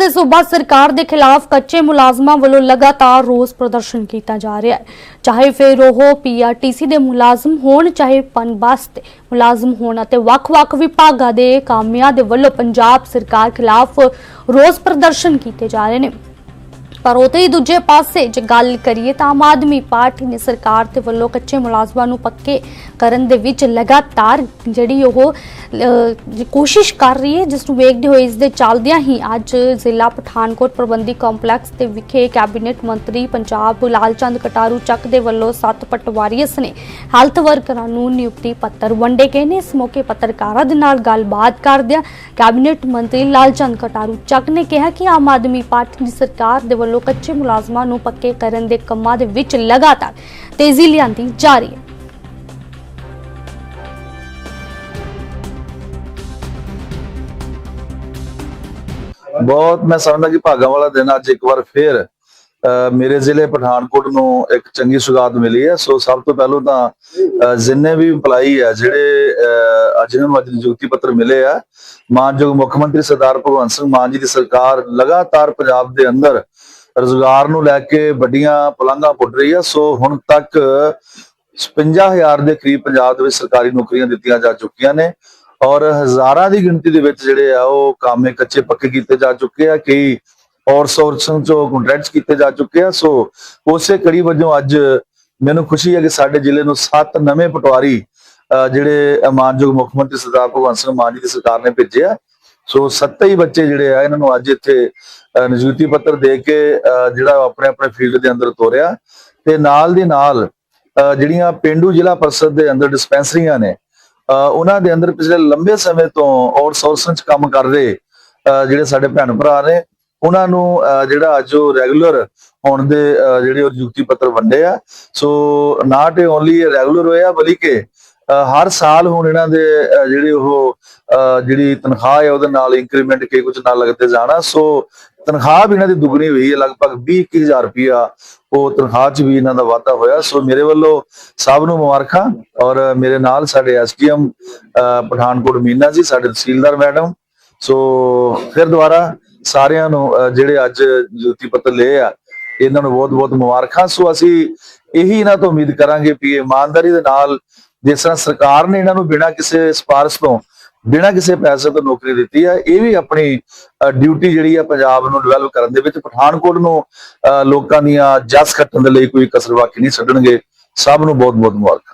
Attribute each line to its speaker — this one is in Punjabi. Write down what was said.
Speaker 1: ਪਾਸੇ ਸੂਬਾ ਸਰਕਾਰ ਦੇ ਖਿਲਾਫ ਕੱਚੇ ਮੁਲਾਜ਼ਮਾਂ ਵੱਲੋਂ ਲਗਾਤਾਰ ਰੋਸ ਪ੍ਰਦਰਸ਼ਨ ਕੀਤਾ ਜਾ ਰਿਹਾ ਹੈ। ਚਾਹੇ ਫਿਰ ਉਹ ਪੀਆਰਟੀਸੀ ਦੇ ਮੁਲਾਜ਼ਮ ਹੋਣ, ਚਾਹੇ ਪਨਬਸ ਦੇ ਮੁਲਾਜ਼ਮ ਹੋਣ ਅਤੇ ਵੱਖ-ਵੱਖ ਵਿਭਾਗਾਂ ਦੇ ਕਾਮਿਆਂ ਦੇ ਵੱਲੋਂ ਪੰਜਾਬ ਸਰਕਾਰ ਖਿਲਾਫ ਰੋਸ ਪ੍ਰਦਰਸ਼ਨ ਕੀਤੇ ਜਾ ਰਹੇ ਨੇ। ਪਰ ਉਹਦੇ ਹੀ ਦੂਜੇ ਪਾਸੇ ਜੇ ਗੱਲ ਕਰੀਏ ਤਾਂ ਆਮ ਆਦਮੀ ਪਾਰਟੀ ਨੇ ਸਰਕਾਰ ਦੇ ਵੱਲੋਂ ਕੱਚੇ ਮੁਲਾਜ਼ਮਾਂ ਨੂੰ ਪੱਕੇ ਕਰਨ ਦੇ ਵਿੱਚ ਲਗਾਤਾਰ ਜਿਹੜੀ ਉਹ ਕੋਸ਼ਿਸ਼ ਕਰ ਰਹੀ ਹੈ, ਜਿਸ ਨੂੰ ਵੇਖਦੇ ਹੋਏ ਇਸ ਦੇ ਚੱਲਦਿਆਂ ਹੀ ਅੱਜ ਜ਼ਿਲ੍ਹਾ ਪਠਾਨਕੋਟ ਪ੍ਰਬੰਧੀ ਕੰਪਲੈਕਸ ਦੇ ਵਿਖੇ ਕੈਬਨਿਟ ਮੰਤਰੀ ਪੰਜਾਬ ਲਾਲਚੰਦ ਕਟਾਰੂ ਚੱਕ ਦੇ ਵੱਲੋਂ ਸੱਤ ਪਟਵਾਰੀਸ ਨੇ ਹੈਲਥ ਵਰਕਰਾਂ ਨੂੰ ਨਿਯੁਕਤੀ ਪੱਤਰ ਵੰਡੇ ਗਏ ਨੇ। ਇਸ ਮੌਕੇ ਪੱਤਰਕਾਰਾਂ ਦੇ ਨਾਲ ਗੱਲਬਾਤ ਕਰਦਿਆਂ ਕੈਬਨਿਟ ਮੰਤਰੀ ਲਾਲਚੰਦ ਕਟਾਰੂ ਚੱਕ ਨੇ ਕਿਹਾ ਕਿ ਆਮ ਆਦਮੀ ਪਾਰਟੀ ਦੀ ਸਰਕਾਰ ਦੇ ਵੱਲੋਂ ਕੱਚੇ ਮੁਲਾਜ਼ਮਾਂ ਨੂੰ ਪੱਕੇ ਕਰਨ ਦੇ ਕੰਮਾਂ ਦੇ ਵਿੱਚ ਲਗਾਤਾਰ ਤੇਜ਼ੀ ਲਿਆਂਦੀ ਜਾ ਰਹੀ ਹੈ।
Speaker 2: ਬਹੁਤ ਮੈਂ ਸਮਝਦਾ ਕਿ ਭਾਗਾਂ ਵਾਲਾ ਦਿਨ ਅੱਜ ਇੱਕ ਵਾਰ ਫੇਰ ਮੇਰੇ ਜ਼ਿਲ੍ਹੇ ਪਠਾਨਕੋਟ ਨੂੰ ਇੱਕ ਚੰਗੀ ਸੁਗਾਤ ਮਿਲੀ ਹੈ। ਸੋ ਸਭ ਤੋਂ ਪਹਿਲਾਂ ਤਾਂ ਜਿੰਨੇ ਵੀ EMPLOYEE ਹੈ ਜਿਹੜੇ ਅਹ ਅੱਜ ਨੂੰ ਅੱਜ ਨਿਯੁਕਤੀ ਪੱਤਰ ਮਿਲੇ ਆ, ਮਾਨਯੋਗ ਮੁੱਖ ਮੰਤਰੀ ਸਰਦਾਰ ਭਗਵੰਤ ਸਿੰਘ ਮਾਨ ਜੀ ਦੀ ਸਰਕਾਰ ਲਗਾਤਾਰ ਪੰਜਾਬ ਦੇ ਅੰਦਰ ਰੋਜ਼ਗਾਰ ਨੂੰ ਲੈ ਕੇ ਵੱਡੀਆਂ ਪਲਾਂਘਾਂ ਪੁੱਟ ਰਹੀ ਹੈ ਸੋ ਹੁਣ ਤੱਕ 55000 ਦੇ ਕਰੀਬ ਪੰਜਾਬ ਦੇ ਵਿੱਚ ਸਰਕਾਰੀ ਨੌਕਰੀਆਂ ਦਿੱਤੀਆਂ ਜਾ ਚੁੱਕੀਆਂ ਨੇ ਔਰ ਹਜ਼ਾਰਾਂ ਦੀ ਗਿਣਤੀ ਦੇ ਵਿੱਚ ਜਿਹੜੇ ਆ, ਉਹ ਕਾਮੇ ਕੱਚੇ ਪੱਕੇ ਕੀਤੇ ਜਾ ਚੁੱਕੇ ਆ, ਕਈ ਆਊਟਸੋਰਸਿੰਗ ਚੋਂ ਕੰਟਰੈਕਟਸ ਕੀਤੇ ਜਾ ਚੁੱਕੇ ਆ। ਸੋ ਉਸੇ ਕੜੀ ਵਜੋਂ ਅੱਜ ਮੈਨੂੰ ਖੁਸ਼ੀ ਹੈ ਕਿ ਸਾਡੇ ਜ਼ਿਲ੍ਹੇ ਨੂੰ ਸੱਤ ਨਵੇਂ ਪਟਵਾਰੀ ਅਹ ਜਿਹੜੇ ਮਾਨਯੋਗ ਮੁੱਖ ਮੰਤਰੀ ਸਰਦਾਰ ਭਗਵੰਤ ਸਿੰਘ ਮਾਨ ਜੀ ਦੀ ਸਰਕਾਰ ਨੇ ਭੇਜਿਆ ਸੋ ਸੱਤ ਹੀ ਬੱਚੇ ਜਿਹੜੇ ਆ, ਇਹਨਾਂ ਨੂੰ ਅੱਜ ਇੱਥੇ ਨਿਯੁਕਤੀ ਪੱਤਰ ਦੇ ਕੇ ਜਿਹੜਾ ਉਹ ਆਪਣੇ ਆਪਣੇ ਫੀਲਡ ਦੇ ਅੰਦਰ ਤੋਰਿਆ। ਤੇ ਨਾਲ ਦੀ ਨਾਲ ਜਿਹੜੀਆਂ ਪਿੰਡੂ ਜ਼ਿਲ੍ਹਾ ਪਰਿਸ਼ਦ ਦੇ ਅੰਦਰ ਡਿਸਪੈਂਸਰੀਆਂ ਨੇ ਉਹਨਾਂ ਦੇ ਅੰਦਰ ਪਿਛਲੇ ਲੰਬੇ ਸਮੇਂ ਤੋਂ ਆਊਟਸੋਰਸਿੰਗ ਚ ਕੰਮ ਕਰ ਰਹੇ ਜਿਹੜੇ ਸਾਡੇ ਭੈਣ ਭਰਾ ਨੇ, ਉਹਨਾਂ ਨੂੰ ਜਿਹੜਾ ਅੱਜ ਉਹ ਰੈਗੂਲਰ ਹੋਣ ਦੇ ਜਿਹੜੇ ਉਹ ਨਿਯੁਕਤੀ ਪੱਤਰ ਵੰਡੇ ਆ। ਸੋ ਨਾਟ ਓਨਲੀ ਰੈਗੂਲਰ ਹੋਇਆ ਬਲਕਿ ਅਹ ਹਰ ਸਾਲ ਹੁਣ ਇਹਨਾਂ ਦੇ ਜਿਹੜੇ ਉਹ ਜਿਹੜੀ ਤਨਖਾਹ ਹੈ ਉਹਦੇ ਨਾਲ ਇੰਕਰੀਮੈਂਟ ਕੇ ਕੁਝ ਨਾਲ ਲੱਗਦੇ ਜਾਣਾ। ਸੋ ਤਨਖਾਹ ਵੀ ਇਹਨਾਂ ਦੀ ਦੁੱਗਣੀ ਹੋਈ ਹੈ, ਲਗਭਗ 20000 ਰੁਪਇਆ ਉਹ ਤਨਖਾਹ 'ਚ ਵੀ ਇਹਨਾਂ ਦਾ ਵਾਧਾ ਹੋਇਆ। ਸੋ ਮੇਰੇ ਵੱਲੋਂ ਸਭ ਨੂੰ ਮੁਬਾਰਕਾਂ ਔਰ ਮੇਰੇ ਨਾਲ ਸਾਡੇ ਐਸਡੀਐਮ ਪਠਾਨਕੋਟ ਮੀਨਾ ਜੀ, ਸਾਡੇ ਤਹਿਸੀਲਦਾਰ ਮੈਡਮ। ਸੋ ਫਿਰ ਦੁਬਾਰਾ ਸਾਰਿਆਂ ਨੂੰ ਜਿਹੜੇ ਅੱਜ ਜੁਤੀ ਪੱਤਰ ਲਏ ਆ, ਇਹਨਾਂ ਨੂੰ ਬਹੁਤ-ਬਹੁਤ ਮੁਬਾਰਕਾਂ। ਸੋ ਅਸੀਂ ਇਹੀ ਇਹਨਾਂ ਤੋਂ ਉਮੀਦ ਕਰਾਂਗੇ ਕਿ ਇਮਾਨਦਾਰੀ ਦੇ ਨਾਲ ਜਿਸ ਤਰ੍ਹਾਂ ਸਰਕਾਰ ਨੇ ਇਹਨਾਂ ਨੂੰ ਬਿਨਾਂ ਕਿਸੇ ਸਪਾਰਸ਼ ਤੋਂ ਬਿਨਾਂ ਕਿਸੇ ਪੈਸੇ ਤੋਂ ਨੌਕਰੀ ਦਿੱਤੀ ਹੈ ਇਹ ਵੀ ਆਪਣੀ ਡਿਊਟੀ ਜਿਹੜੀ ਹੈ ਪੰਜਾਬ ਨੂੰ ਡਿਵੈਲਪ ਕਰਨ ਦੇ ਵਿੱਚ ਪਠਾਨਕੋਟ ਨੂੰ ਅਹ, ਲੋਕਾਂ ਦੀਆਂ ਜਸ ਖੱਟਣ ਦੇ ਲਈ ਕੋਈ ਕਸਰ ਬਾਕੀ ਨਹੀਂ ਛੱਡਣਗੇ। ਸਭ ਨੂੰ ਬਹੁਤ-ਬਹੁਤ ਮੁਬਾਰਕ।